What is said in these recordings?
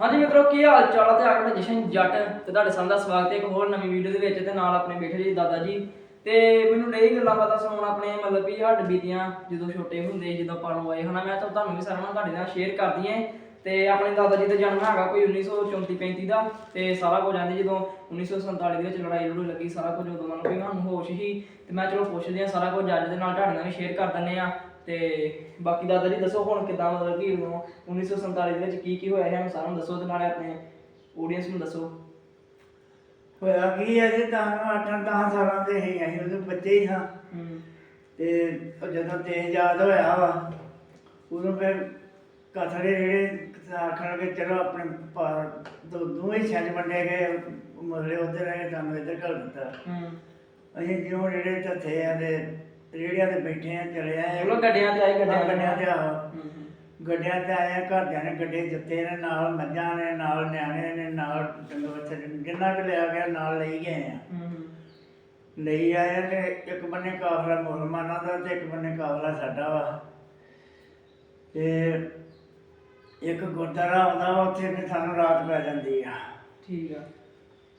ਹਾਂਜੀ ਮਿੱਤਰੋ, ਕੀ ਹਾਲ ਚਾਲ ਆ ਤੇ ਆਪਣਾ ਜਸ਼ਨ ਜੱਟ ਤੇ ਤੁਹਾਡੇ ਸਾਰਿਆਂ ਦਾ ਸਵਾਗਤ ਹੈ ਇੱਕ ਹੋਰ ਨਵੀਂ ਵੀਡੀਓ ਦੇ ਵਿੱਚ ਤੇ ਨਾਲ ਆਪਣੇ ਬੈਠੇ ਜੀ ਦਾਦਾ ਜੀ। ਤੇ ਮੈਨੂੰ ਨਹੀਂ ਗੱਲਾਂ ਪਤਾ ਸੁਣਾਉਣ ਆਪਣੇ ਮਤਲਬ ਵੀ ਹੱਡ ਬੀਤੀਆਂ ਜਦੋਂ ਛੋਟੇ ਹੁੰਦੇ ਜਦੋਂ ਪਾਣੋ ਆਏ ਹਨਾ। ਮੈਂ ਤਾਂ ਤੁਹਾਨੂੰ ਵੀ ਸਾਰਿਆਂ ਨਾਲ ਤੁਹਾਡੇ ਨਾਲ ਸ਼ੇਅਰ ਕਰਦੀ ਆਂ ਤੇ ਆਪਣੇ ਦਾਦਾ ਜੀ ਦਾ ਜਨਮ ਹੈਗਾ ਕੋਈ 1934 35 ਦਾ ਤੇ ਸਾਰਾ ਕੁਝ ਆਂਦੇ ਜਦੋਂ 1947 ਦੇ ਵਿੱਚ ਲੜਾਈ ਲੜੂ ਲੱਗੀ, ਸਾਰਾ ਕੁਝ ਉਦੋਂ ਮਨ ਵੀ ਸਾਨੂੰ ਹੋਸ਼ ਹੀ ਤੇ ਮੈਂ ਚਲੋ ਪੁੱਛਦੇ ਆ ਸਾਰਾ ਕੁਝ ਅੱਜ ਦੇ ਨਾਲ ਤੁਹਾਡੇ ਨਾਲ ਵੀ ਸ਼ੇਅਰ ਕਰ ਦਿੰਨੇ ਆ ਤੇ ਬਾਕੀ ਦਾਦਾ ਜੀ ਦੱਸੋ ਹੁਣ ਕਿਦਾਂ ਮਤਲਬ ਕਿ ਉਦੋਂ 1947 ਦੇ ਵਿੱਚ ਕੀ ਕੀ ਹੋਇਆ ਹੈ ਸਾਰਿਆਂ ਨੂੰ ਦੱਸੋ ਤੇ ਨਾਲੇ ਆਪਣੇ ਆਡੀਅנס ਨੂੰ ਦੱਸੋ। ਹੋਇਆ ਕੀ ਹੈ ਜੀ ਤਾਂ ਅੱਠਾਂ ਦਸਾਂ ਸਾਲਾਂ ਦੇ ਹੀ ਅਸੀਂ ਉਦੋਂ ਬੱਚੇ ਹੀ ਹੂੰ। ਤੇ ਉਹ ਜਦੋਂ ਦੇਸ਼ ਆਜ਼ਾਦ ਹੋਇਆ ਵਾ ਉਦੋਂ ਫਿਰ ਕਥੜੇ ਜਿਹੜੇ ਆਖਣ ਲੱਗੇ ਚਲੋ ਆਪਣੇ ਭਾਰਤ ਦੋ ਦੋਵੇਂ 'ਚ ਵੰਡੇ ਗਏ ਮੁਹੱਲੇ ਉੱਧਰ ਆਏ ਤੁਹਾਨੂੰ ਇੱਧਰ ਕਰ ਦਿੱਤਾ। ਹੂੰ। ਅਸੀਂ ਜਿਉਂ ਜਿਹੜੇ ਧੱਥੇ ਆ ਤੇ ਰੇੜੀਆਂ ਤੇ ਬੈਠੇ ਆ ਚਲੇ ਆਏ। ਚਲੋ ਗੱਡੀਆਂ ਤੇ ਆਏ ਗੱਡੀਆਂ ਤੇ ਗੱਡੀਆਂ ਤੇ ਆ। ਹੂੰ ਹੂੰ। ਗੱਡਿਆਂ ਤੇ ਆਏ ਆ, ਘਰਦਿਆਂ ਨੇ ਗੱਡੇ ਦਿੱਤੇ ਨੇ ਨਾਲ ਮੱਝਾਂ ਨੇ ਨਾਲ ਨਿਆਣੇ ਨੇ ਨਾਲ ਡੰਗਰ ਨੇ, ਜਿੰਨਾ ਵੀ ਲਿਆ ਗਿਆ ਨਾਲ ਲਈ ਗਏ ਆ। ਹੂੰ ਹੂੰ। ਲਈ ਆਏ ਨੇ ਇੱਕ ਬੰਨੇ ਕਾਫਲਾ ਮੁਸਲਮਾਨਾਂ ਦਾ ਤੇ ਇੱਕ ਬੰਨੇ ਕਾਫਲਾ ਸਾਡਾ ਵਾ। ਤੇ ਇੱਕ ਗੁਰਦੁਆਰਾ ਆਉਂਦਾ ਵਾ ਉੱਥੇ ਸਾਨੂੰ ਰਾਤ ਪੈ ਜਾਂਦੀ ਆ। ਠੀਕ ਆ।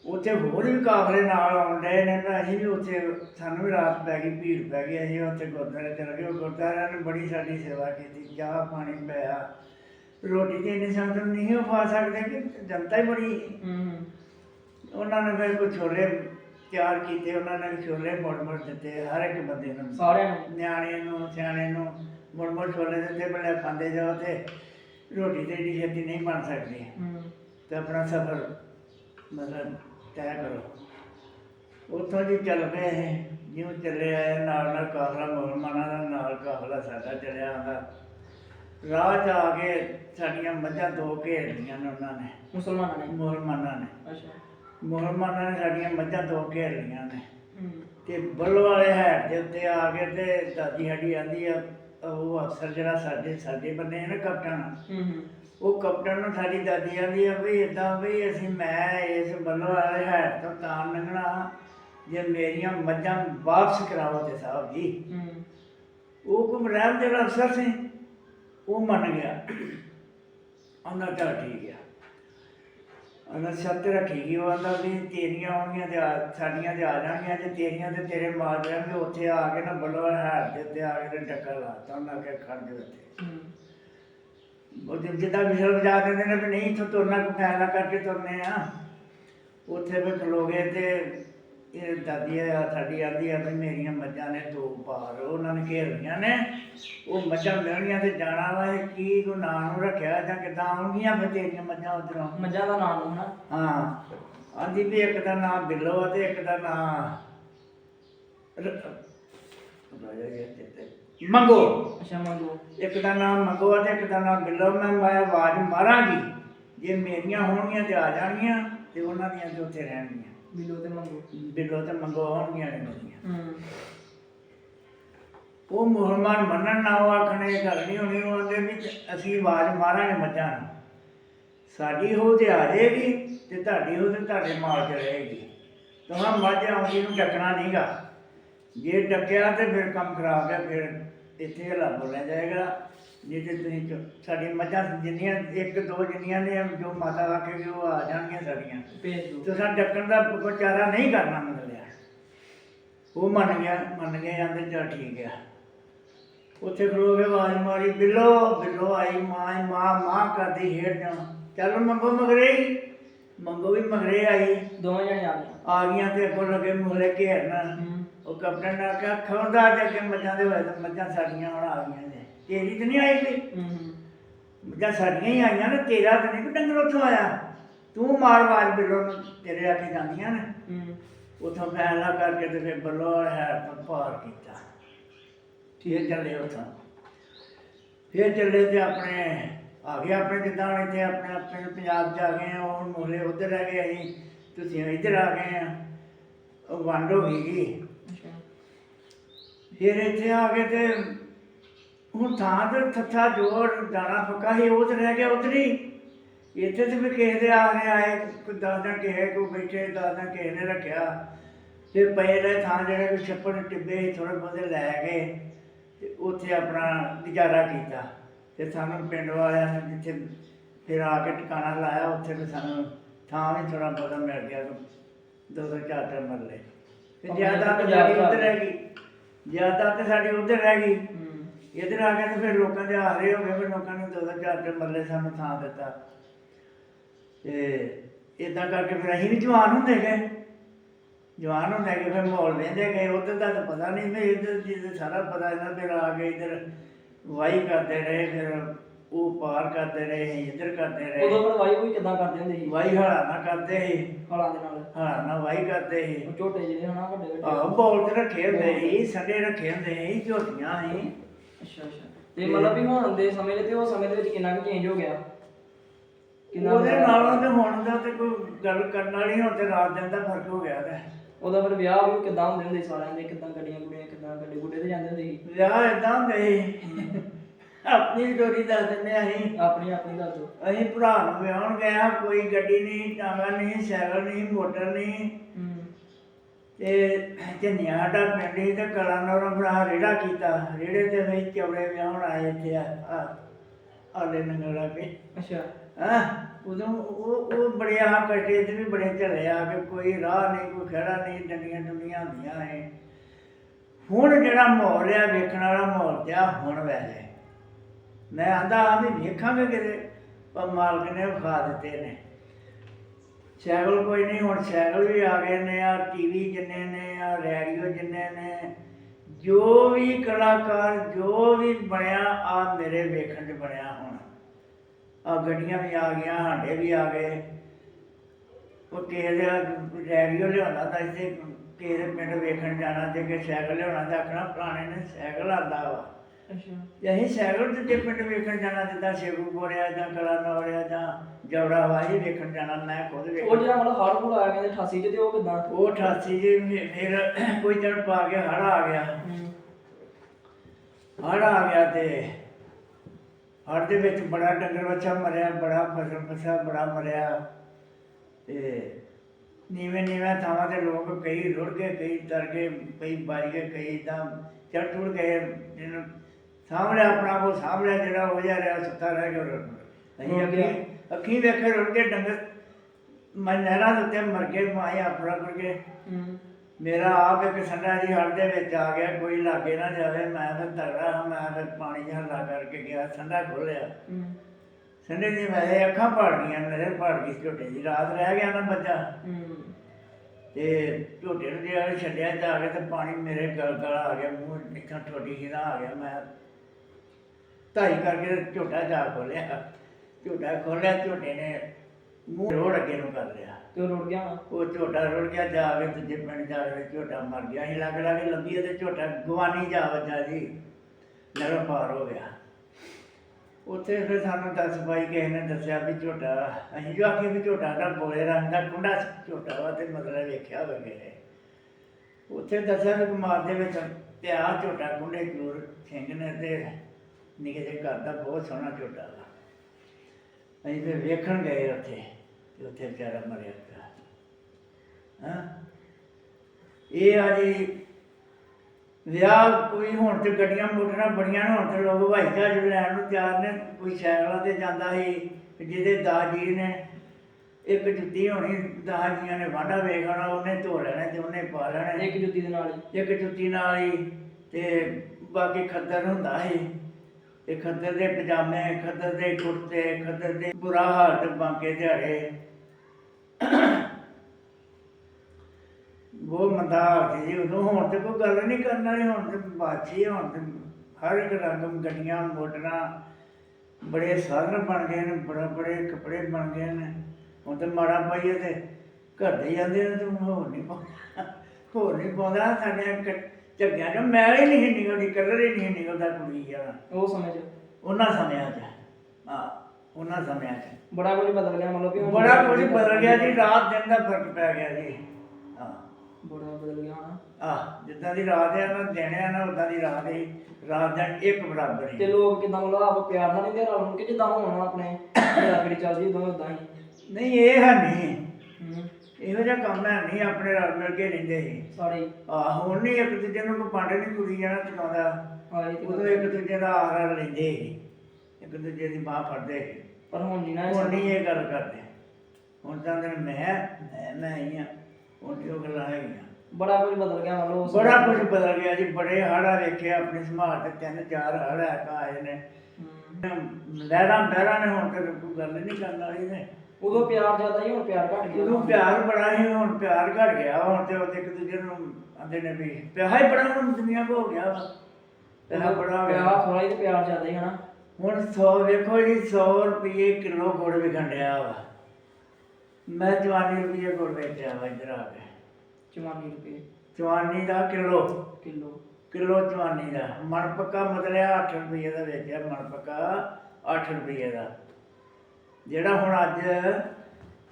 ਉੱਥੇ ਹੋਰ ਵੀ ਕਾਫਲੇ ਨਾਲ ਆਉਂਦੇ ਨੇ ਤਾਂ ਅਸੀਂ ਵੀ ਉੱਥੇ ਸਾਨੂੰ ਵੀ ਰਾਤ ਪੈ ਗਈ ਭੀੜ ਪੈ ਗਈ ਅਸੀਂ ਉੱਥੇ ਗੁਰਦੁਆਰੇ ਚਲੇ ਗਏ। ਗੁਰਦੁਆਰਿਆਂ ਨੇ ਬੜੀ ਸਾਡੀ ਸੇਵਾ ਕੀਤੀ ਚਾਹ ਪਾਣੀ ਪਿਆ। ਰੋਟੀ ਤੇ ਇੰਨੀ ਸੰਗਤ ਨੂੰ ਨਹੀਂ ਉਹ ਖਾ ਸਕਦੇ ਕਿ ਜਨਤਾ ਹੀ ਬੜੀ ਉਹਨਾਂ ਨੇ ਫਿਰ ਕੋਈ ਛੋਲੇ ਤਿਆਰ ਕੀਤੇ ਉਹਨਾਂ ਨੇ ਛੋਲੇ ਮੁੜ ਮੁੜ ਦਿੱਤੇ ਹਰ ਇੱਕ ਬੰਦੇ ਨੂੰ। ਸਾਰਿਆਂ ਨੂੰ। ਨਿਆਣੇ ਨੂੰ ਸਿਆਣੇ ਨੂੰ ਮੁੜ ਮੁੜ ਛੋਲੇ ਦਿੱਤੇ ਬਲੇ ਖਾਂਦੇ ਜਾਓ ਤੇ ਰੋਟੀ ਤੇ ਏਡੀ ਛੇਤੀ ਨਹੀਂ ਬਣ ਸਕਦੀ। ਤੇ ਆਪਣਾ ਸਫ਼ਰ ਮਤਲਬ ਤੈਅ ਕਰੋ। ਉੱਥੋਂ ਜੀ ਚੱਲ ਪਏ ਅਸੀਂ ਜਿਉਂ ਚੱਲੇ ਆਏ ਨਾਲ ਨਾਲ ਕਾਫਲਾ ਮੁਸਲਮਾਨਾਂ ਦਾ ਨਾਲ ਕਾਫਲਾ ਸਾਡਾ ਚੱਲਿਆ ਆਂਦਾ ਰਾਹ 'ਚ ਆ ਕੇ ਸਾਡੀਆਂ ਮੱਝਾਂ ਦੋ ਘੇਰ ਲਈਆਂ ਨੇ ਉਹਨਾਂ ਨੇ। ਮੁਸਲਮਾਨਾਂ ਨੇ? ਮੁਸਲਮਾਨਾਂ ਨੇ। ਅੱਛਾ। ਮੁਸਲਮਾਨਾਂ ਨੇ ਸਾਡੀਆਂ ਮੱਝਾਂ ਦੋ ਘੇਰ ਲਈਆਂ ਨੇ। ਤੇ ਬੱਲੋ ਵਾਲੇ ਹੈਡ ਦੇ ਉੱਤੇ ਆ ਕੇ ਤੇ ਦਾਦੀ ਸਾਡੀ ਆਂਦੀ ਆ ਉਹ ਅਫਸਰ ਜਿਹੜਾ ਸਾਡੇ ਸਾਡੇ ਬੰਨੇ ਹੈ ਨਾ ਕਪਟਨ ਹੂੰ ਹੂੰ। ਉਹ ਕਪਟਨ ਨੂੰ ਸਾਡੀ ਦਾਦੀ ਆਂਦੀ ਆ ਵੀ ਇਦਾਂ ਵੀ ਅਸੀਂ ਮੈਂ ਇਸ ਬੱਲੋ ਵਾਲੇ ਹੈਡ ਤੋਂ ਤਾਂ ਲੰਘਣਾ ਜੇ ਮੇਰੀਆਂ ਮੱਝਾਂ ਵਾਪਸ ਕਰਾਓ ਤੇ ਸਾਹਿਬ ਜੀ। ਹੂੰ। ਉਹ ਕੋ ਮਰਾਮ ਦੇ ਅਫਸਰ ਸੀ। ਉਹ ਮੰਨ ਗਿਆ। ਉਹਨਾਂ ਚੱਲ ਠੀਕ ਆ। ਉਹਨਾਂ ਸ਼ਰਤ ਰੱਖੀ ਗਈ ਉਹ ਆਂਦਾ ਵੀ ਤੇਰੀਆਂ ਆਉਣਗੀਆਂ ਤੇ ਸਾਡੀਆਂ ਤੇ ਆ ਜਾਣਗੀਆਂ। ਜੇ ਤੇਰੀਆਂ ਤੇ ਤੇਰੇ ਮਾਰ ਦੇਣਗੇ ਉੱਥੇ ਆ ਕੇ ਨਾ ਬੱਲੋ ਦੇ ਉੱਤੇ ਆ ਕੇ ਤੇ ਟੱਕਰ ਲਾਤਾ ਉਹਨਾਂ ਕੇ ਖੜ ਦੇ ਉੱਤੇ ਹੂੰ। ਉਹ ਜਿ- ਜਿੱਦਾਂ ਵਿਸ਼ਲ ਵਜਾ ਦਿੰਦੇ ਨੇ ਵੀ ਨਹੀਂ ਇੱਥੋਂ ਤੁਰਨਾ ਕੋ ਫੈਸਲਾ ਕਰਕੇ ਤੁਰਨੇ ਆ। ਉੱਥੇ ਵੀ ਖਲੋਗੇ ਤੇ ਇਹ ਦਾਦੀ ਆ ਸਾਡੀ ਆਂਦੀ ਆ ਵੀ ਮੇਰੀਆਂ ਮੱਝਾਂ ਨੇ ਦੋ ਪਾਰ ਉਹਨਾਂ ਨੇ ਘੇਰ ਲਈਆਂ ਨੇ। ਉਹ ਮੱਝਾਂ ਮਿਲਣੀਆਂ ਤੇ ਜਾਣਾ ਵਾ ਇਹ ਕੀ ਕੋ ਨਾਂ ਨੂੰ ਰੱਖਿਆ ਜਾਂ ਕਿੱਦਾਂ ਆਉਣਗੀਆਂ ਫਿਰ ਤੇਰੀਆਂ ਮੱਝਾਂ ਉਧਰੋਂ? ਮੱਝਾਂ ਦਾ ਨਾਮ ਹੋਣਾ ਹਾਂ ਆਂਦੀ ਵੀ ਇੱਕ ਦਾ ਨਾਮ ਬਿੱਲੋ ਆ ਤੇ ਇੱਕ ਦਾ ਨਾਮ ਰਾਜਾ ਜੀ ਚੇਤੇ ਮੰਗੋ। ਅੱਛਾ ਮੰਗੋ। ਇੱਕ ਦਾ ਨਾਮ ਮੰਗੋ ਤੇ ਇੱਕ ਦਾ ਨਾਮ ਬਿੱਲੋ। ਮੈਂ ਮੈਂ ਆਵਾਜ਼ ਮਾਰਾਂਗੀ। ਜੇ ਮੇਰੀਆਂ ਹੋਣਗੀਆਂ ਤੇ ਆ ਜਾਣਗੀਆਂ ਤੇ ਉਹਨਾਂ ਦੀਆਂ ਤੇ ਉੱਥੇ ਰਹਿਣਗੀਆਂ। ਬਿੱਲੋ ਤੇ ਮੰਗੋ। ਬਿੱਲੋ ਤੇ ਮੰਗੋ ਹੋਣਗੀਆਂ ਨੇ ਮੇਰੀਆਂ। ਹੂੰ। ਉਹ ਮੁਸਲਮਾਨ ਮੰਨਣ ਨਾ ਉਹ ਆਖਣ ਗੱਲ ਨਹੀਂ ਹੋਣੀ ਉਹ ਆਂਦੇ ਵੀ ਅਸੀਂ ਆਵਾਜ਼ ਮਾਰਾਂਗੇ ਮੱਝਾਂ ਨੂੰ। ਸਾਡੀ ਹੋ ਤੇ ਆ ਜਾਏਗੀ ਤੇ ਤੁਹਾਡੀ ਹੋ ਤੇ ਤੁਹਾਡੇ ਮਾਲ ਚ ਰਹੇਗੀ। ਤੁਹਾਂ ਮੱਝ ਆਉਂਦੀ ਨੂੰ ਡੱਕਣਾ ਨਹੀਂਗਾ ਜੇ ਡੱਕਿਆ ਤੇ ਫਿਰ ਕੰਮ ਖਰਾਬ ਹੈ ਫਿਰ ਇੱਥੇ ਹਲਾ ਬੋਲਿਆ ਜਾਏਗਾ। ਜੇ ਤੇ ਤੁਸੀਂ ਚ- ਸਾਡੀ ਮੱਝਾਂ ਜਿੰਨੀਆਂ ਇੱਕ ਦੋ ਜਿੰਨੀਆਂ ਨੇ ਜੋ ਮਾਤਾ ਆਖੇਗੀ ਉਹ ਆ ਜਾਣਗੀਆਂ ਸਾਡੀਆਂ। ਤੁਸੀਂ ਡੱਕਣ ਦਾ ਚਾਰਾ ਨਹੀਂ ਕਰਨਾ ਮਤਲਬ ਉਹ ਮੰਨ ਗਿਆ ਮੰਨ ਗਏ ਜਾਂਦੇ ਚਲ ਠੀਕ ਆ। ਉੱਥੇ ਖਲੋ ਕੇ ਆਵਾਜ਼ ਮਾਰੀ ਬਿੱਲੋ ਬਿੱਲੋ ਆਈ ਮਾਂ ਮਾਂ ਮਾਂ ਕਰਦੀ ਹੇਠ ਜਾ ਚੱਲ ਮੰਗੋ ਮਗਰੇ ਹੀ। ਮੰਗੋ ਵੀ ਮਗਰੇ ਆਈ। ਦੋਵੇਂ ਜਣੇ ਆ ਗਏ ਆ ਗਈਆਂ ਤੇ ਅੱਗੋਂ ਲੱਗੇ ਮੁਹਲੇ ਘੇਰਨ। ਉਹ ਕਪਟਨ ਨੇ ਆਖਿਆ ਖਬਰਦਾਰ ਜੇ ਅੱਗੇ ਮੱਝਾਂ ਦੇ ਹੋਏ ਤਾਂ ਮੱਝਾਂ ਸਾਡੀਆਂ ਹੁਣ ਆ ਗਈਆਂ ਨੇ। ਤੇਰੀ ਤੇ ਨਹੀਂ ਆਈ ਕੋਈ? ਮੱਝਾਂ ਸਾਡੀਆਂ ਹੀ ਆਈਆਂ ਨੇ ਤੇਰਾ ਤਾਂ ਨਹੀਂ ਕੋਈ ਡੰਗਰ ਉੱਥੋਂ ਆਇਆ? ਤੂੰ ਮਾਰ ਆਵਾਜ਼ ਬਿੱਲੋ ਨੂੰ ਤੇਰੇ ਆ ਕੇ ਜਾਂਦੀਆਂ ਨੇ। ਉਥੋਂ ਫੈਸਲਾ ਕਰਕੇ ਤੇ ਫਿਰ ਬੱਲੋ ਹੈ ਤੋਂ ਪਾਰ ਕੀਤਾ। ਫਿਰ ਚੱਲੇ ਉਥੋਂ। ਫਿਰ ਚੱਲੇ ਤੇ ਆਪਣੇ ਆ ਗਏ ਆਪਣੇ ਜਿੱਦਾਂ ਇੱਥੇ ਆਪਣੇ ਆਪਣੇ ਪੰਜਾਬ ਚ ਆ ਗਏ ਆ ਉਹ ਮੋਲੇ ਉਧਰ ਰਹਿ ਗਏ ਅਸੀਂ ਤੁਸੀਂ ਇੱਧਰ ਆ ਗਏ ਆ। ਉਹ ਵੰਡ ਹੋ ਗਈ। ਫਿਰ ਇੱਥੇ ਆ ਕੇ ਤੇ ਹੁਣ ਥਾਂ ਤੇ ਥੱਥਾ ਜੋੜ ਦਾਣਾ ਪੱਕਾ ਸੀ ਉਹ ਤੇ ਰਹਿ ਗਿਆ ਉਤਰੀ ਇੱਥੇ ਤੇ ਵੀ ਕਿਸੇ ਦੇ ਆ ਰਹੇ ਆਏ ਕੋਈ ਦਸ ਦਿਨ ਕਿਸੇ ਕੋਈ ਬੈਠੇ ਦਸ ਦਿਨ ਕਿਸੇ ਨੇ ਰੱਖਿਆ। ਤੇ ਪਏ ਰਹੇ ਥਾਂ ਜਿਹੜੇ ਕੋਈ ਛੱਪੜ ਟਿੱਬੇ ਥੋੜੇ ਬਹੁਤੇ ਲੈ ਗਏ ਤੇ ਉੱਥੇ ਆਪਣਾ ਗੁਜ਼ਾਰਾ ਕੀਤਾ। ਤੇ ਸਾਨੂੰ ਪਿੰਡ ਵਾਲਿਆਂ ਨੇ ਜਿੱਥੇ ਫਿਰ ਆ ਕੇ ਟਿਕਾਣਾ ਲਾਇਆ ਉੱਥੇ ਵੀ ਸਾਨੂੰ ਥਾਂ ਵੀ ਥੋੜਾ ਬਹੁਤਾ ਮਿਲ ਗਿਆ ਦੋ ਦੋ ਚਾਰ ਚਾਰ ਮਰਲੇ। ਤੇ ਜ਼ਿਆਦਾ ਪੰਜਾਬ ਉੱਧਰ ਘਰ। ਰਹਿ ਗਈ ਜ਼ਿਆਦਾ ਤੇ ਸਾਡੀ ਉੱਧਰ ਰਹਿ ਗਈ। ਇੱਧਰ ਆ ਕੇ ਤੇ ਫਿਰ ਲੋਕਾਂ ਦੇ ਹਾਰੇ ਹੋ ਗਏ ਫਿਰ ਲੋਕਾਂ ਨੇ ਦੋ ਦੋ ਚਾਰ ਚਾਰ ਮਰਲੇ ਸਾਨੂੰ ਥਾਂ ਦਿੱਤਾ। ਤੇ ਇਦਾਂ ਕਰਕੇ ਫਿਰ ਅਸੀਂ ਵੀ ਜਵਾਨ ਹੁੰਦੇ ਗਏ। ਜਵਾਨ ਹੁੰਦੇ ਗਏ ਫਿਰ ਮਾਹੌਲ ਵੇਂਦੇ ਗਏ। ਉੱਧਰ ਦਾ ਤਾਂ ਪਤਾ ਨਹੀਂ ਵੀ ਇੱਧਰ ਦੀ ਤਾਂ ਸਾਰਾ ਪਤਾ ਇਹਨਾਂ ਫਿਰ ਆ ਕੇ ਇੱਧਰ ਵਾਹੀ ਕਰਦੇ ਰਹੇ ਫਿਰ ਉਹ ਪਾਰ ਕਰਦੇ ਰਹੇ ਅਸੀਂ ਇੱਧਰ ਕਰਦੇ ਰਹੇ ਉਦੋਂ ਫਿਰ ਵਾਈ ਕੋਈ ਕਿਦਾਂ ਕਰਦੇ ਹੁੰਦੇ ਸੀ? ਵਾਹੀ ਹੜਾ ਨਾ ਕਰਦੇ ਸੀ। ਹਲਾਂ ਦੇ ਨਾਲ? ਹੜਾ ਨਾ ਵਾਹੀ ਕਰਦੇ ਸੀ। ਉਹ ਝੋਟੇ ਜਿਹੜੇ ਹਨਾ ਵੱਡੇ ਵੱਡੇ। ਆਹ ਬੋਲ ਤੇ ਰੱਖੇ ਹੁੰਦੇ ਸੀ ਸੰਡੇ ਰੱਖੇ ਹੁੰਦੇ ਸੀ ਝੋਟੀਆਂ ਸੀ। ਅੱਛਾ ਅੱਛਾ। ਤੇ ਮਤਲਬ ਵੀ ਹੁਣ ਦੇ ਸਮੇਂ ਦੇ ਤੇ ਉਹ ਸਮੇਂ ਦੇ ਵਿੱਚ ਕਿੰਨਾ ਕੁ ਚੇਂਜ ਹੋ ਗਿਆ? ਉਹਦੇ ਫਰਕ- ਨਾਲੋਂ ਤੇ ਹੁਣ ਦਾ ਤੇ ਕੋਈ ਗੱਲ ਕਰਨ ਵਾਲੀ ਹੁਣ ਤੇ ਰਾਤ ਦਿਨ ਦਾ ਫ਼ਰਕ ਹੋ ਗਿਆ ਤੇ। ਉਹਦਾ ਫਿਰ ਵਿਆਹ ਵੀ ਕਿਦਾਂ ਹੁੰਦੇ ਹੁੰਦੇ ਸੀ ਸਾਰਿਆਂ ਦੇ? ਕਿਦਾਂ ਗੱਡੀਆਂ ਗੁੱਡੀਆਂ ਕਿਦਾਂ ਗੱਡੇ ਗੁੱਡੇ ਤੇ ਜਾਂਦੇ ਹੁੰਦੇ ਸੀ? ਵਿਆਹ ਏਦਾਂ ਹੁੰਦੇ ਸੀ। ਆਪਣੀ ਸਟੋਰੀ ਦੱਸ ਦਿੰਦੇ ਹਾਂ ਅਸੀਂ। ਆਪਣੀ ਆਪਣੀ ਦੱਸ ਦਿਓ। ਅਸੀਂ ਭਰਾ ਨੂੰ ਵਿਆਹਣ ਗਿਆ ਕੋਈ ਗੱਡੀ ਨਹੀਂ ਟਾਂਗਾ ਨਹੀਂ ਸਾਈਕਲ ਨਹੀਂ ਮੋਟਰ ਨਹੀਂ। ਤੇ ਝੰਨੀਆਂ ਸਾਡਾ ਪਿੰਡ ਸੀ ਤੇ ਕਲਾ ਨੌਰ ਬਣਾ ਰੇੜਾ ਕੀਤਾ। ਰੇੜੇ ਤੇ ਵਿੱਚ ਚੌੜੇ ਵਿਆਹਣ ਆਏ ਇੱਥੇ ਆ ਆ- ਆਲੇ ਨੰਗਲਾ ਕੇ ਅੱਛਾ। ਹਾਂ? ਉਦੋਂ ਉਹ ਉਹ ਬੜੇ ਆ ਕੱਟੇ ਤੇ ਵੀ ਬੜੇ ਝੱਲੇ ਆ ਕਿ ਕੋਈ ਰਾਹ ਨਹੀਂ ਕੋਈ ਖੜਾ ਨਹੀਂ ਡੰਡੀਆਂ ਡੁੰਡੀਆਂ ਹੁੰਦੀਆਂ ਐ ਹੁਣ ਜਿਹੜਾ ਮਾਹੌਲ ਆ ਵੇਖਣ ਵਾਲਾ ਮਾਹੌਲ ਤੇ ਆ ਹੁਣ ਵੈਸੇ। ਮੈਂ ਆਂਦਾ ਆ ਵੀ ਵੇਖਾਂਗੇ ਕਿਤੇ। ਪਰ ਮਾਲਕ ਨੇ ਵਿਖਾ ਦਿੱਤੇ ਨੇ। ਸਾਈਕਲ ਕੋਈ ਨਹੀਂ, ਹੁਣ ਸਾਈਕਲ ਵੀ ਆ ਗਏ ਨੇ ਆ ਟੀਵੀ ਜਿੰਨੇ ਨੇ ਆ ਰੇਡੀਓ ਜਿੰਨੇ ਨੇ। ਜੋ ਵੀ ਕਲਾਕਾਰ, ਜੋ ਵੀ ਬਣਿਆ ਆ ਮੇਰੇ ਵੇਖਣ 'ਚ ਬਣਿਆ ਹੁਣ। ਆ ਗੱਡੀਆਂ ਵੀ ਆ ਗਈਆਂ, ਹਾਂਡੇ ਵੀ ਆ ਗਏ। ਉਹ ਕਿਸੇ ਦੇ ਰੇਡੀਓ ਲਿਆਉਂਦਾ ਤਾਂ ਇੱਥੇ ਕਿਸੇ ਦੇ ਪਿੰਡ ਵੇਖਣ ਜਾਣਾ ਤੇ ਕਿ ਸਾਈਕਲ ਲਿਆਉਣਾ ਤਾਂ ਆਖਣਾ ਪੁਰਾਣੇ ਨੇ ਸਾਈਕਲ ਆਂਦਾ ਵਾ। ਅੱਛਾ। ਅਸੀਂ ਤੇ ਜੇ ਪਿੰਡ ਵੇਖਣ ਜਾਣਾ ਜਿੱਦਾਂ ਸੇਗੂ ਬੋਰਿਆ ਜਾਂ ਕਲਾ ਨੌਰਿਆ ਜਾਂ ਜਵੜਾ ਵਾਹੀ ਵੇਖਣ ਜਾਣਾ ਮੈਂ ਖੁਦ ਉਹ ਵੇਖਣ ਜਿਹੜਾ ਮਤਲਬ ਹੜ ਹੁੜ ਆਇਆ ਕਹਿੰਦੇ 88 ਚ ਤੇ ਉਹ ਕਿਦਾਂ? ਉਹ 88 ਜੀ ਫਿਰ ਕੋਈ ਦਿਨ ਪਾ ਕੇ ਹੜ ਆ ਗਿਆ। ਹੜ ਆ ਗਿਆ ਤੇ ਹੜ ਦੇ ਵਿੱਚ ਬੜਾ ਡੰਗਰ ਬੱਚਾ ਮਰਿਆ ਬੜਾ ਫਸਲ ਫਸਾ ਬੜਾ ਮਰਿਆ ਤੇ ਨੀਵੇਂ ਨੀਵੇਂ ਥਾਵਾਂ ਤੇ ਲੋਕ ਕਈ ਰੁੜ ਗਏ ਕਈ ਤਰ ਗਏ ਕਈ ਬਚ ਗਏ ਕਈ ਤਾਂ ਚੜ ਟੁੜ ਗਏ ਜਿਹਨੂੰ ਸਾਹਮਣੇ ਆਪਣਾ ਕੋ ਸਾਹਮਣੇ ਜਿਹੜਾ ਹੋ ਜਾ ਰਿਹਾ ਸੁੱਤਾ ਰਹਿ ਗਿਆ। ਗਿਆ। ਅੱਖੀ ਅੱਖੀ ਵੇਖੇ ਰੁੜ ਕੇ ਡੰਗਰ ਮੈਂ ਨਹਿਰਾਂ ਦੇ ਉੱਤੇ ਮਰ ਗਏ ਮਾਏ ਆਪਣਾ ਕਰਕੇ ਹੂੰ। ਮੇਰਾ ਆਪ ਇੱਕ ਸੰਡਾ ਜੀ ਹੜ ਦੇ ਵਿੱਚ ਆ ਗਿਆ ਕੋਈ ਲਾਗੇ ਨਾ ਜਾਵੇ ਮੈਂ ਫਿਰ ਤਗੜਾ ਹਾਂ ਮੈਂ ਫਿਰ ਪਾਣੀ ਜਿਹਾ ਲਾ ਕਰਕੇ ਗਿਆ ਸੰਡਾ ਖੋਲਿਆ ਹੂੰ। ਸੰਡੇ ਦੀ ਵੈਸੇ ਅੱਖਾਂ ਭੜ ਗਈਆਂ ਮੇਰੇ ਭੜ ਗਈ ਝੋਟੇ ਦੀ ਰਾਤ ਰਹਿ ਗਿਆ ਨਾ ਬੱਚਾ। ਹੂੰ। ਤੇ ਝੋਟੇ ਨੂੰ ਜਿਹੜਾ ਛੱਡਿਆ ਜਾ ਕੇ ਤੇ ਪਾਣੀ ਮੇਰੇ ਗਲ ਗਲ ਆ ਗਿਆ ਮੂੰਹ ਇੱਥੋਂ ਠੋਡੀ ਸੀ ਨਾ ਆ ਗਿਆ ਮੈਂ ਧਾਈ ਕਰਕੇ ਤੇ ਝੋਟਾ ਜਾ ਖੋਲਿਆ। ਝੋਟਾ ਖੋਲਿਆ ਝੋਟੇ ਨੇ ਮੂੰਹ ਰੋੜ ਅੱਗੇ ਨੂੰ ਕਰ ਲਿਆ। ਤੇ ਉਹ ਰੁੜ ਗਿਆ। ਉਹ ਝੋਟਾ ਰੁੜ ਗਿਆ ਜਾ ਕੇ ਦੂਜੇ ਪਿੰਡ ਜਾ ਕੇ ਝੋਟਾ ਮਰ ਗਿਆ। ਅਸੀਂ ਲੱਗ ਲੱਗ ਲੰਬੀ ਤੇ ਝੋਟਾ ਗਵਾਨੀ ਜਾ ਵੱਜਾ ਜੀ। ਨਰੋਂ ਪਾਰ ਹੋ ਗਿਆ। ਉੱਥੇ ਫਿਰ ਸਾਨੂੰ ਦੱਸ ਪਾਈ ਕਿਸੇ ਨੇ ਦੱਸਿਆ ਵੀ ਝੋਟਾ ਅਸੀਂ ਜੋ ਆਖੀ ਵੀ ਝੋਟਾ ਦਾ ਬੋਲੇ ਰੰਗ ਦਾ ਕੁੰਡਾ ਝੋਟਾ ਵਾ ਤੇ ਮਤਲਬ ਵੇਖਿਆ ਹੋਵੇ ਨੇ ਉੱਥੇ ਦੱਸਿਆ ਵੀ ਕੁਮਾਰ ਦੇ ਵਿੱਚ ਪਿਆ ਝੋਟਾ ਕੁੰਡੇ ਜੂਰ ਸਿੰਘ ਨੇ ਤੇ ਨਿੱਕੇ ਜਿਹੇ ਘਰ ਦਾ ਬਹੁਤ ਸੋਹਣਾ ਝੋਟਾ ਵਾ। ਅਸੀਂ ਫਿਰ ਵੇਖਣ ਗਏ ਉੱਥੇ ਤੇ ਉੱਥੇ ਵਿਚਾਰਾ ਮਰਿਆ ਪਿਆ। ਹਾਂ? ਇਹ ਆ ਜੀ ਵਿਆਹ ਕੋਈ ਹੁਣ ਤੇ ਗੱਡੀਆਂ ਮੋਟਰਾਂ ਬੜੀਆਂ ਨੇ ਹੁਣ ਤੇ ਲੋਕ ਹਵਾਈ ਜਹਾਜ਼ ਲੈਣ ਨੂੰ ਤਿਆਰ ਨੇ ਕੋਈ ਸਾਈਕਲਾਂ ਤੇ ਜਾਂਦਾ ਸੀ ਜਿਹਦੇ ਦਾਜੀ ਨੇ ਇੱਕ ਜੁੱਤੀ ਹੋਣੀ ਦਾਜੀਆਂ ਨੇ ਵਾਢਾ ਵੇਖਣਾ ਉਹਨੇ ਧੋ ਲੈਣਾ ਤੇ ਉਹਨੇ ਪਾ ਲੈਣਾ। ਇੱਕ ਜੁੱਤੀ ਦੇ ਨਾਲ ਹੀ। ਇੱਕ ਜੁੱਤੀ ਨਾਲ ਹੀ ਤੇ ਬਾਕੀ ਖੱਦਰ ਹੁੰਦਾ ਸੀ। ਤੇ ਖੱਦਰ ਦੇ ਪਜਾਮੇ, ਖੱਦਰ ਦੇ ਕੁੜਤੇ, ਖੱਦਰ ਦੇ ਬੁਰਾ ਹਾਲ ਬਾਂਕੇ ਦਿਹਾੜੇ। ਉਹ ਮੰਦਾ ਹਾਲ ਜੀ ਉਦੋਂ। ਹੁਣ ਤੇ ਕੋਈ ਗੱਲ ਨਹੀਂ ਕਰਨ ਵਾਲੀ, ਹੁਣ ਤੇ ਬਾਛੀ ਹੁਣ ਤੇ ਹਰ ਇੱਕ ਰੰਗ ਗੱਡੀਆਂ, ਮੋਟਰਾਂ ਬੜੇ ਸਾਧਨ ਬਣ ਗਏ ਨੇ, ਬੜਾ ਬੜੇ ਕੱਪੜੇ ਬਣ ਗਏ ਨੇ। ਹੁਣ ਤੇ ਮਾੜਾ ਪਾਈਏ ਤੇ ਘਰ ਦੇ ਜਾਂਦੇ ਨੇ ਤੇ ਹੋਰ ਨਹੀਂ ਪਾਉਂਦਾ ਹੋਰ ਨਹੀਂ ਪਾਉਂਦਾ ਸਾਡੇ ਝੱਗਿਆਂ ਚ ਮੈਲ ਹੀ ਨਹੀਂ ਨਿਕਲਦੀ ਕਲਰ ਹੀ ਨਹੀਂ ਨਿਕਲਦਾ ਕੁੜੀ ਵਾਲਾ ਉਹ ਸਮੇਂ 'ਚ ਉਹਨਾਂ ਸਮਿਆਂ 'ਚ ਹਾਂ ਉਹਨਾਂ ਸਮਿਆਂ 'ਚ। ਬੜਾ ਕੁਝ ਬਦਲ ਗਿਆ ਮਤਲਬ ਕਿ ਹੁਣ ਬੜਾ ਕੁਝ ਬਦਲ ਗਿਆ ਜੀ ਰਾਤ ਦਿਨ ਦਾ ਫ਼ਰਕ ਪੈ ਗਿਆ ਜੀ। ਹਾਂ। ਬੜਾ ਬਦਲ ਗਿਆ ਹਨਾ ਆਹ ਜਿੱਦਾਂ ਦੀ ਰਾਤ ਹੈ ਨਾ ਦਿਨ ਹੈ ਨਾ ਉਦਾਂ ਦੀ ਰਾਤ ਹੈ ਰਾਤ ਦਿਨ ਇੱਕ ਬਰਾਬਰ ਤੇ ਹੀ ਲੋਕ ਕਿਦਾਂ ਮਤਲਬ ਆਪ ਪਿਆਰ ਨਾਲ ਰਹਿੰਦੇ ਰਲ ਮਿਲ ਕੇ ਜਿੱਦਾਂ ਹੁਣ ਆਪਣੇ ਮੇਰਾ ਚੱਲਦੀ ਉਦੋਂ ਉਦਾਂ ਹੀ। ਨਹੀਂ ਇਹ ਹੈ ਨਹੀਂ। ਇਹੋ ਜਿਹਾ ਕੰਮ ਹੈ ਨਹੀਂ ਆਪਣੇ ਰਲ ਮਿਲ ਕੇ ਰਹਿੰਦੇ ਸੀ ਸਾਰੇ। ਆਹ ਹੁਣ ਨਹੀਂ ਇੱਕ ਦੂਜੇ ਨੂੰ ਕੋਈ ਪਾਂਡੇ ਨਹੀਂ ਕੁੜੀ ਜਾਣਾ ਚਕਾਉਂਦਾ। ਆਏ ਤੇ ਉਦੋਂ ਇੱਕ ਦੂਜੇ ਦਾ ਆਹਾਰਾ ਲੈਂਦੇ ਸੀ ਇੱਕ ਦੂਜੇ ਦੀ ਬਾਹ ਫੜਦੇ ਸੀ ਪਰ ਹੁਣ ਨਹੀਂ ਨਾ ਇਹ ਹੁਣ ਸਭ- ਨਹੀਂ ਇਹ ਗੱਲ ਕਰਦੇ। ਹੁਣ ਤਾਂ ਕਹਿੰਦੇ ਮੈਂ ਮੈਂ ਮੈਂ ਹੀ ਆ ਹੁਣ ਉਹ ਗੱਲਾਂ ਹੈਗੀਆਂ। ਬੜਾ ਕੁਝ ਬਦਲ ਗਿਆ ਮੰਨ ਲਓ ਉਸ ਬੜਾ ਕੁਝ ਬਦਲ ਗਿਆ ਜੀ। ਬੜੇ ਹੜਾ ਵੇਖੇ ਆਪਣੀ ਸੰਭਾਲ ਤੇ ਤਿੰਨ ਚਾਰ ਹੜ ਆ ਆਏ ਨੇ। ਹਮ। ਲਹਿਰਾਂ ਬਹਿਰਾਂ ਨੇ ਹੁਣ ਤੇ ਕੋਈ ਗੱਲ ਨਹੀਂ ਕਰਨ ਵਾਲੀ ਨੇ ਉਦੋਂ ਪਿਆਰ ਜ਼ਿਆਦਾ ਹੀ ਹੁਣ ਪਿਆਰ ਘਟ ਗਿਆ। ਉਦੋਂ ਪਿਆਰ ਬੜਾ ਸੀ ਹੁਣ ਪਿਆਰ ਘਟ ਗਿਆ ਹੁਣ ਤੇ ਉਹ ਇੱਕ ਦੂਜੇ ਨੂੰ ਆਂਦੇ ਨੇ ਵੀ ਪਿਆਰ ਹੀ ਬੜਾ ਹੁਣ ਦੁਨੀਆ ਕੋ ਹੋ ਗਿਆ ਵਾ। ਪਿਆਰ ਬੜਾ ਹੋ ਗਿਆ। ਪਿਆਰ ਥੋੜਾ ਹੀ ਤੇ ਪਿਆਰ ਜ਼ਿਆਦਾ ਹੀ ਹਨਾ। ਹੁਣ 100 ਵੇਖੋ ਜੀ 100 ਰੁਪਏ ਕਿਲੋ ਗੁੜ ਵਿਕਣ ਡਿਆ ਵਾ। ਮੈਂ 44 ਰੁਪਏ ਗੁੜ ਵੇਚਿਆ ਵਾ ਇੱਧਰ ਆ ਕੇ। 44 ਰੁਪਏ ਚਵਾਨੀ ਦਾ ਕਿਲੋ। ਕਿਲੋ। ਕਿਲੋ ਚਵਾਨੀ ਦਾ। ਮਣ ਪੱਕਾ ਮਤਲਬ 8 ਰੁਪਏ ਦਾ ਵੇਚਿਆ ਮਣ ਪੱਕਾ 8 ਰੁਪਏ ਦਾ। ਜਿਹੜਾ ਹੁਣ ਅੱਜ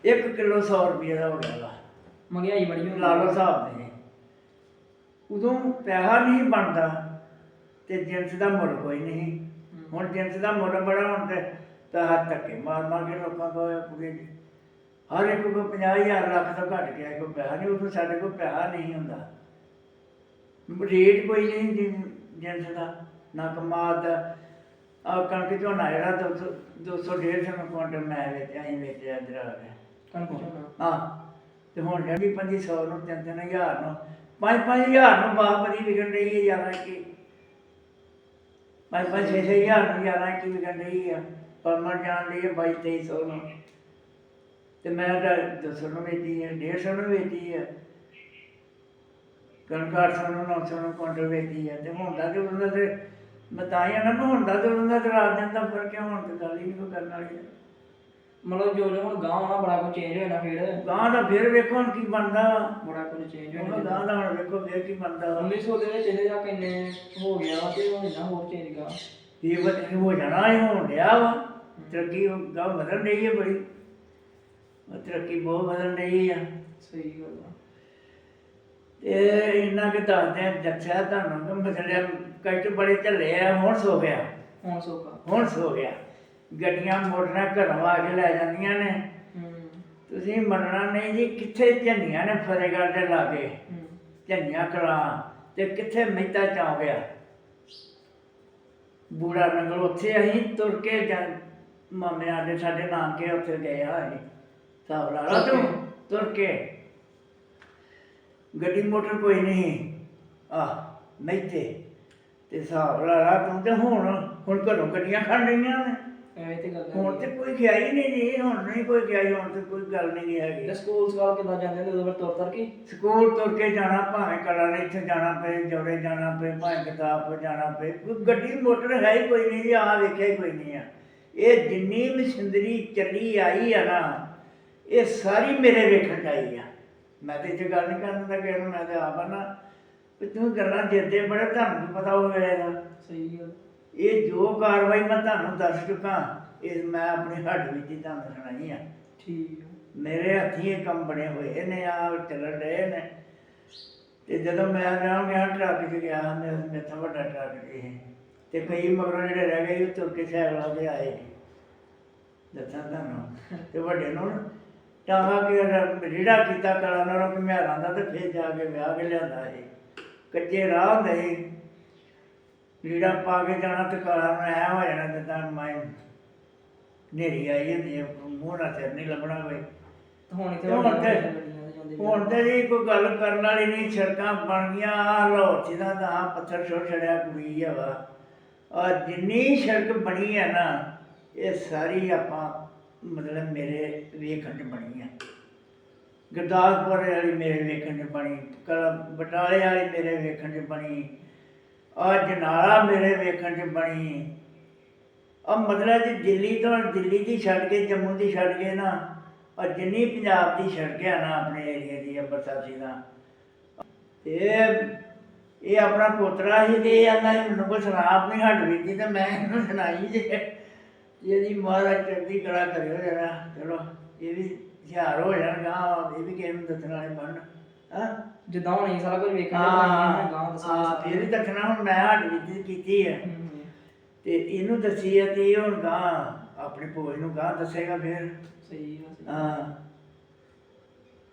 1 ਕਿਲੋ 100 ਰੁਪਏ ਦਾ ਹੋ ਗਿਆ ਵਾ। ਮਹਿੰਗਾਈ ਬੜੀ ਹੋ ਲਾ ਲਓ ਹਿਸਾਬ ਦੇ। ਉਦੋਂ ਪੈਸਾ ਨਹੀਂ ਬਣਦਾ ਤੇ ਜਿੰਸ ਦਾ ਮੁੱਲ ਕੋਈ ਨਹੀਂ। ਹੁਣ ਜਿੰਸ ਦਾ ਮੁੱਲ ਬੜਾ ਹੁਣ ਤੇ ਤਾਂ ਹੱਥ ਧੱਕੇ ਮਾਰ ਮਾਰ ਕੇ ਲੋਕਾਂ ਕੋਲ ਪੂਰੇ ਹਰ ਇੱਕ ਕੋ 50000 ਲੱਖ ਤੋਂ ਘੱਟ ਗਿਆ ਕੋਈ ਪੈਸਾ ਨਹੀਂ ਉਦੋਂ ਸਾਡੇ ਕੋਲ ਪੈਸਾ ਨਹੀਂ ਹੁੰਦਾ। ਰੇਟ ਕੋਈ ਨਹੀਂ ਜਿੰਸ ਦਾ ਨਾ ਕਮਾਦ ਦਾ। ਆ ਕਣਕ ਝੋਨਾ ਜਿਹੜਾ 200 200 150 ਨੂੰ ਕੁਇੰਟਲ ਮੈਂ ਵੇਚਿਆ ਹੀ ਵੇਚਿਆ ਇੱਧਰ ਆ ਕੇ। ਕਣਕ ਝੋਨਾ? ਹਾਂ ਤੇ ਹੁਣ ਜਿਹੜੀ 2500 ਨੂੰ 3000 ਨੂੰ 5-5000 ਨੂੰ ਬਾਹਪਰੀ ਵਿਕਣ ਰਹੀ ਹੈ ਯਾਰਾਂ ਕੀ? 5-5000 ਨੂੰ ਯਾਰਾਂ ਕੀ ਵਿਕਣ ਰਹੀ ਆ? ਪਰਮਰ ਜਾਣ ਲਈ ਹੈ 22-2300 ਨੂੰ। ਤੇ ਮੈਂ ਤਾਂ 200 ਨੂੰ ਵੇਚੀ ਹੈ 150 ਨੂੰ ਵੇਚੀ ਹੈ ਕਣਕ 800 ਨੂੰ 900 ਨੂੰ ਕੁਇੰਟਲ ਵੇਚੀ ਹੈ ਤੇ ਹੁਣ ਦਾ ਤੇ ਉਹਨਾਂ ਦੇ ਮੈਂ ਤਾਂ ਹੀ ਆ ਨਾ ਹੁਣ ਦਾ ਤੇ ਉਹਨਾਂ ਦਾ ਤੇ ਰਾਤ ਦਿਨ ਦਾ ਫ਼ਰਕ ਹੈ ਹੁਣ ਤੇ ਗੱਲ ਹੀ ਨਹੀਂ ਕੋਈ ਕਰਨ ਵਾਲੀ ਹੈ। ਮਤਲਬ ਜੋ ਜੋ ਹੁਣ ਗਾਂ ਆਉਣਾ ਬੜਾ ਕੁਝ ਚੇਂਜ ਹੋਇਆ ਨਾ ਫਿਰ। ਗਾਂ ਦਾ ਫਿਰ ਵੇਖੋ ਹੁਣ ਕੀ ਬਣਦਾ। ਬੜਾ ਕੁਝ ਚੇਂਜ ਹੁਣ ਹੋਇਆ ਗਾਂ ਦਾ ਹੁਣ ਵੇਖੋ ਫਿਰ ਕੀ ਬਣਦਾ। ਵਾ 1900 ਦੇ ਵਿੱਚ ਇਹਦੇ ਜਾ ਕਿੰਨੇ ਹੋ ਗਿਆ ਵਾ ਤੇ ਹੁਣ ਇੰਨਾ ਹੋਰ ਚੇਂਜ ਗਾ। ਇਹ ਬਦਲ ਹੋ ਜਾਣਾ ਇਹ ਹੋਣ ਡਿਆ ਵਾ। ਤਰੱਕੀ ਗਾਂ ਵਧਣ ਡਈ ਹੈ ਬੜੀ। ਤਰੱਕੀ ਬਹੁਤ ਵਧਣ ਡਈ ਆ। ਸਹੀ ਗੱਲ ਆ। ਤੇ ਇੰਨਾ ਕਿ ਦੱਸਦੇ ਦੱਸਿਆ ਤੁਹਾਨੂੰ ਕਿ ਮਸਲੇ ਕਸ਼ਟ ਬੜੇ ਝੱਲੇ ਆ ਹੁਣ ਸੋ ਗਿਆ। ਹੁਣ ਸੋਖਾ ਹੁਣ ਸੋ ਗਿਆ। ਗੱਡੀਆਂ ਮੋਟਰਾਂ ਘਰੋਂ ਆ ਕੇ ਲੈ ਜਾਂਦੀਆਂ ਨੇ। ਤੁਸੀਂ ਮੰਨਣਾ ਨਹੀਂ ਜੀ ਕਿੱਥੇ ਝੰਡੀਆਂ ਨੇ ਫਤਿਹਗੜ੍ਹ ਦੇ ਲਾਗੇ? ਝੰਡੀਆਂ ਕਲਾਂ ਤੇ ਕਿੱਥੇ ਮਹਿਤਾ ਚੌਂ ਗਿਆ ਬੂੜਾ ਨੰਗਲ ਉੱਥੇ ਅਸੀਂ ਤੁਰ ਕੇ ਜਾਂ ਮਾਮਿਆਂ ਦੇ ਸਾਡੇ ਨਾਨਕੇ ਉੱਥੇ ਗਏ ਆ ਅਸੀਂ। ਹਿਸਾਬ ਲਾ ਲਾ ਤੂੰ ਤੁਰ ਕੇ। ਗੱਡੀ ਮੋਟਰ ਕੋਈ ਨਹੀਂ। ਆ ਮਹਿਤੇ। ਤੇ ਹਿਸਾਬ ਲਾ ਲਾ ਤੂੰ ਤੇ ਹੁਣ ਹੁਣ ਘਰੋਂ ਗੱਡੀਆਂ ਖੜ ਰਹੀਆਂ ਨੇ। ਐਵੇਂ ਤੇ ਗੱਲ ਹੁਣ ਤੇ ਕੋਈ ਗਿਆ ਹੀ ਨਹੀਂ ਜੀ ਹੁਣ ਨਹੀਂ ਕੋਈ ਗਿਆ ਹੁਣ ਤੇ ਕੋਈ ਗੱਲ ਨਹੀਂ ਗੀ ਹੈਗੀ। ਤੇ ਸਕੂਲ ਸਕਾਲ ਕਿੱਦਾਂ ਜਾਂਦੇ ਹੁੰਦੇ ਉਦੋਂ ਤੁਰ ਤੁਰ ਕੇ? ਸਕੂਲ ਤੁਰ ਕੇ ਜਾਣਾ ਭਾਵੇਂ ਕਲਾ ਨੇ ਇੱਥੇ ਜਾਣਾ ਪਏ ਜੋੜੇ ਜਾਣਾ ਪਏ ਭਾਵੇਂ ਕਿਤਾਬ ਜਾਣਾ ਪਏ। ਕੋਈ ਗੱਡੀ ਮੋਟਰ ਹੈ ਹੀ ਕੋਈ ਨਹੀਂ ਜੀ ਆ ਵੇਖਿਆ ਹੀ ਕੋਈ ਨਹੀਂ ਆ। ਇਹ ਜਿੰਨੀ ਮਸ਼ਿੰਦਰੀ ਚੱਲੀ ਆਈ ਆ ਨਾ ਇਹ ਸਾਰੀ ਮੇਰੇ ਵੇਖਣ 'ਚ ਆਈ ਆ। ਮੈਂ ਤੇ ਇਹ ਗੱਲ ਨਹੀਂ ਕਰਨ ਦਾ ਕਿ ਮੈਂ ਤੇ ਆਪ ਆ ਨਾ। ਵੀ ਤੂੰ ਗੱਲਾਂ ਜਿੱਦੇ ਬੜੇ ਤੁਹਾਨੂੰ ਪਤਾ ਹੋਵੇਗਾ ਸਹੀ ਗੱਲ। ਇਹ ਜੋ ਕਾਰਵਾਈ ਮੈਂ ਤੁਹਾਨੂੰ ਦੱਸ ਚੁੱਕਾ ਇਹ ਮੈਂ ਆਪਣੀ ਹੱਡ ਵਿੱਚ ਹੀ ਤੁਹਾਨੂੰ ਸੁਣਾਈ ਆ। ਠੀਕ ਆ। ਮੇਰੇ ਹੱਥੀਂ ਇਹ ਕੰਮ ਬਣੇ ਹੋਏ ਨੇ ਆ ਚੱਲਣ ਰਹੇ ਨੇ। ਤੇ ਜਦੋਂ ਮੈਂ ਨਾ ਗਿਆ ਟਰੱਕ 'ਚ ਗਿਆ ਮੈਂ ਮੇਥਾ ਵੱਡਾ ਟਰੱਕ ਇਹ। ਤੇ ਕਈ ਮਗਰੋਂ ਜਿਹੜੇ ਰਹਿ ਗਏ ਉਹ ਤੁਰ ਕੇ ਸਾਈਕਲਾਂ ਤੇ ਆਏ। ਦੱਸਾਂ ਤੁਹਾਨੂੰ। ਤੇ ਵੱਡੇ ਨੂੰ ਟਾਂਗਾ ਕੇ ਰੀੜਾ ਕੀਤਾ ਕਲਾ ਨਾਲ ਮੈਂ ਦਾ ਤੇ ਫੇਰ ਜਾ ਕੇ ਵਿਆਹ ਕੇ ਲਿਆਂਦਾ ਇਹ। ਕੱਚੇ ਰਾਹ ਸੀ ਰੀੜਾ ਪਾ ਕੇ ਜਾਣਾ ਤੇ ਕਲਾ ਨੂੰ ਐ ਹੋ ਜਾਣਾ ਜਿੱਦਾਂ ਮੈਂ ਨੇਰੀ ਆਈ ਹੁੰਦੀ ਹੈ ਮੂੰਹ ਨਾਲ ਸਿਰ ਨਹੀਂ ਲੱਭਣਾ ਕੋਈ। ਹੁਣ ਤੇ ਹੁਣ ਤੇ- ਜਾਂਦੇ ਹੁਣ ਤੇ ਜੀ ਕੋਈ ਗੱਲ ਕਰਨ ਵਾਲੀ ਨਹੀਂ ਸੜਕਾਂ ਬਣ ਗਈਆਂ ਆਹ ਲਾਹੌਰ ਚ ਦਾ ਪੱਥਰ ਛੋੜ ਛੜਿਆ ਕੁੜੀ ਆ ਵਾ। ਔਰ ਜਿੰਨੀ ਸੜਕ ਬਣੀ ਹੈ ਨਾ ਇਹ ਸਾਰੀ ਆਪਾਂ ਮਤਲਬ ਮੇਰੇ ਵੇਖਣ ਚ ਬਣੀ ਆ। ਗੁਰਦਾਸਪੁਰ ਵਾਲੀ ਮੇਰੇ ਵੇਖਣ ਚ ਬਣੀ, ਕਲ ਬਟਾਲੇ ਵਾਲੀ ਮੇਰੇ ਵੇਖਣ ਚ ਬਣੀ ਆ ਜਨਾਲਾ ਮੇਰੇ ਵੇਖਣ ਚ ਬਣੀ। ਆ ਮਤਲਬ ਜੀ ਦਿੱਲੀ ਤੋਂ ਦਿੱਲੀ ਦੀ ਛੱਡ ਕੇ ਜੰਮੂ ਦੀ ਛੱਡ ਕੇ ਨਾ ਔਰ ਜਿੰਨੀ ਪੰਜਾਬ ਦੀ ਸੜਕ ਆ ਨਾ ਆਪਣੇ ਏਰੀਆ ਦੀ, ਅੰਮ੍ਰਿਤਸਰ ਦੀ ਨਾ। ਇਹ ਇਹ ਆਪਣਾ ਪੋਤਰਾ ਹੀ ਤੇ ਇਹ ਆਂਦਾ ਮੈਨੂੰ ਕੋਈ ਸੁਣਾ ਆਪਣੀ ਹੱਡ ਬੀਤੀ ਤੇ ਮੈਂ ਇਹਨੂੰ ਸੁਣਾਈ ਜੇ। ਇਹਦੀ ਮਹਾਰਾਜ ਚੜ੍ਹਦੀ ਕਲਾ ਕਰਿਓ ਜਰਾ, ਚਲੋ, ਇਹ ਵੀ ਹੁਸ਼ਿਆਰ ਹੋ ਜਾਣਗਾ ਇਹ ਵੀ ਕਿਸੇ ਨੂੰ ਦੱਸਣ ਵਾਲੇ ਬਣਨ ਹਾਂ? ਜਿੱਦਾਂ ਹੁਣ ਇਹ ਸਾਰਾ ਕੁਝ ਵੇਖਣਾ ਹਾਂ ਗਾਂ ਦੱਸਣਾ ਹਾਂ ਫਿਰ ਦੱਸਣਾ ਹੁਣ ਮੈਂ ਹੱਡ ਬੀਤੀ ਕੀਤੀ ਹੈ ਹੂੰ, ਹੂੰ। ਤੇ ਇਹਨੂੰ ਦੱਸੀ ਹੈ ਤੇ ਇਹ ਹੁਣ ਗਾਂ ਆਪਣੇ ਭੋਜ ਨੂੰ ਗਾਂ ਦੱਸੇਗਾ ਫਿਰ। ਸਹੀ ਆ ਸਹੀ। ਹਾਂ।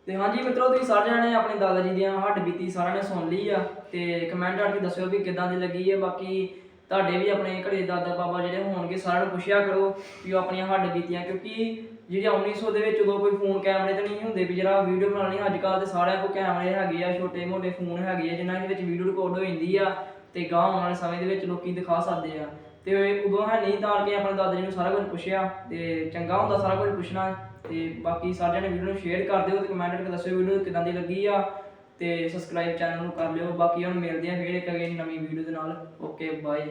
ਤੇ ਹਾਂਜੀ ਮਿੱਤਰੋ ਤੁਸੀਂ ਸਾਰੇ ਜਣੇ ਆਪਣੇ ਦਾਦਾ ਜੀ ਦੀਆਂ ਹੱਡ ਬੀਤੀ ਸਾਰਿਆਂ ਨੇ ਸੁਣ ਲਈ ਆ ਤੇ ਕਮੈਂਟ ਕਰਕੇ ਦੱਸਿਓ ਵੀ ਕਿੱਦਾਂ ਦੀ ਲੱਗੀ ਹੈ ਬਾਕੀ ਤੁਹਾਡੇ ਵੀ ਆਪਣੇ ਘਰੇ ਦਾਦਾ ਬਾਬਾ ਜਿਹੜੇ ਹੋਣਗੇ ਸਾਰਿਆਂ ਨੂੰ ਪੁੱਛਿਆ ਕਰੋ ਵੀ ਉਹ ਆਪਣੀਆਂ ਹੱਡ ਬੀਤੀਆਂ, ਕਿਉਂਕਿ ਜਿਹੜੀ 1900 ਦੇ ਵਿੱਚ ਉਦੋਂ ਕੋਈ ਫੋਨ ਕੈਮਰੇ ਤਾਂ ਨਹੀਂ ਹੁੰਦੇ ਵੀ ਜਿਹੜਾ ਵੀਡੀਓ ਬਣਾਉਣੀ ਅੱਜ ਕੱਲ੍ਹ ਤੇ ਸਾਰਿਆਂ ਕੋਲ ਕੈਮਰੇ ਹੈਗੇ ਆ, ਛੋਟੇ ਮੋਟੇ ਫੋਨ ਹੈਗੇ ਆ, ਜਿਨ੍ਹਾਂ ਦੇ ਵਿੱਚ ਵੀਡੀਓ ਰਿਕਾਰਡ ਹੋ ਜਾਂਦੀ ਆ ਤੇ ਗਾਂਹ ਆਉਣ ਵਾਲੇ ਸਮੇਂ ਦੇ ਵਿੱਚ ਲੋਕੀ ਦਿਖਾ ਸਕਦੇ ਆ। ਤੇ ਉਦੋਂ ਹੈ ਨਹੀਂ ਤਾਂ ਕਿ ਆਪਣੇ ਦਾਦਾ ਜੀ ਨੂੰ ਸਾਰਾ ਕੁਝ ਪੁੱਛਿਆ ਤੇ ਚੰਗਾ ਹੁੰਦਾ ਸਾਰਾ ਕੁਝ ਪੁੱਛਣਾ ਤੇ ਬਾਕੀ ਸਾਰਿਆਂ ਨੇ ਵੀਡੀਓ ਨੂੰ ਸ਼ੇਅਰ ਕਰ ਦਿਓ ਤੇ ਕਮੈਂਟ ਕਰਕੇ ਦੱਸਿਓ ਵੀਡੀਓ ਕਿਦਾਂ ਦੀ ਲੱਗੀ ਆ। ਤੇ ਸਬਸਕ੍ਰਾਈਬ ਚੈਨਲ ਨੂੰ ਕਰ ਲਿਓ। ਬਾਕੀ ਹੁਣ ਮਿਲਦੇ ਆ ਫੇਰ ਇੱਕ ਅਗੇ ਨਵੀਂ ਵੀਡੀਓ ਦੇ ਨਾਲ। Okay bye